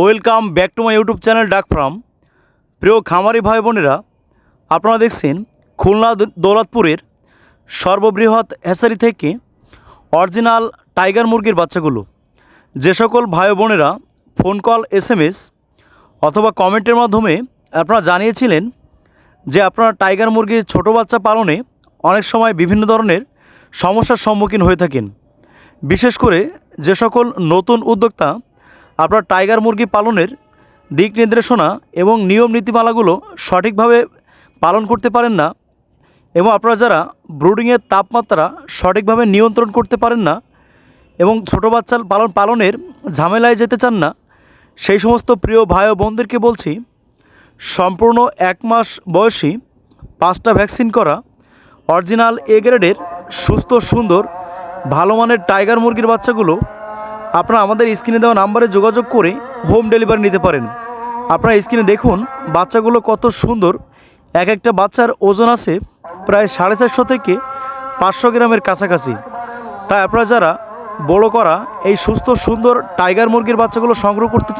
Welcome back to my YouTube channel duck farm. প্রিয় খামারি ভাই বোনেরা, আপনারা দেখছেন খুলনা দৌলতপুরের সর্ববৃহৎ হ্যাচারি থেকে অরিজিনাল টাইগার মুরগির বাচ্চাগুলো। যে সকল ভাই বোনেরা phone call S M S অথবা কমেন্টের মাধ্যমে আপনারা জানিয়েছিলেন যে আপনারা টাইগার মুরগির ছোট বাচ্চা পালনে অনেক সময় বিভিন্ন ধরনের সমস্যার সম্মুখীন হয়ে থাকেন। বিশেষ করে যে সকল নতুন উদ্যোক্তা আপনার টাইগার মুরগি পালনের দিক নির্দেশনা এবং নিয়ম নীতিমালাগুলো সঠিকভাবে পালন করতে পারেন না এবং আপনারা যারা ব্রুডিংয়ের তাপমাত্রা সঠিকভাবে নিয়ন্ত্রণ করতে পারেন না এবং ছোটো বাচ্চা পালন পালনের ঝামেলায় যেতে চান না, সেই সমস্ত প্রিয় ভাই ও বোনদেরকে বলছি, সম্পূর্ণ এক মাস বয়সী পাঁচটা ভ্যাকসিন করা, অরিজিনাল এ গ্রেডের, সুস্থ, সুন্দর, ভালো মানের টাইগার মুরগির বাচ্চাগুলো আপনারা আমাদের স্ক্রিনে দেওয়া নাম্বারে যোগাযোগ করে হোম ডেলিভারি নিতে পারেন। আপনারা স্ক্রিনে দেখুন, বাচ্চাগুলো কত সুন্দর। এক একটা বাচ্চার ওজন আছে প্রায় সাড়ে চারশো থেকে পাঁচশো গ্রামের কাছাকাছি। তাই আপনারা যারা বড় করা এই সুস্থ, সুন্দর টাইগার মুরগির বাচ্চাগুলো সংগ্রহ করতে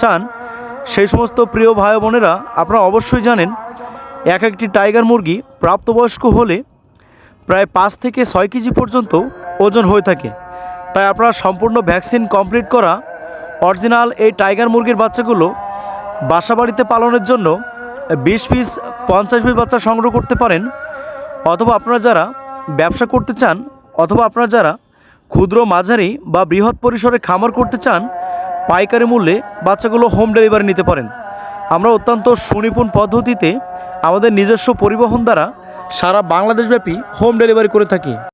চান, সেই সমস্ত প্রিয় ভাই বোনেরা আপনারা অবশ্যই জানেন, এক একটি টাইগার মুরগি প্রাপ্তবয়স্ক হলে প্রায় পাঁচ থেকে ছয় কেজি পর্যন্ত ওজন হয়ে থাকে। তাই আপনারা সম্পূর্ণ ভ্যাকসিন কমপ্লিট করা অরিজিনাল এই টাইগার মুরগির বাচ্চাগুলো বাসা বাড়িতে পালনের জন্য বিশ পিস, পঞ্চাশ পিস বাচ্চা সংগ্রহ করতে পারেন। অথবা আপনারা যারা ব্যবসা করতে চান, অথবা আপনারা যারা ক্ষুদ্র মাঝারি বা বৃহৎ পরিসরে খামার করতে চান, পাইকারি মূল্যে বাচ্চাগুলো হোম ডেলিভারি নিতে পারেন। আমরা অত্যন্ত সুনিপুণ পদ্ধতিতে আমাদের নিজস্ব পরিবহন দ্বারা সারা বাংলাদেশব্যাপী হোম ডেলিভারি করে থাকি।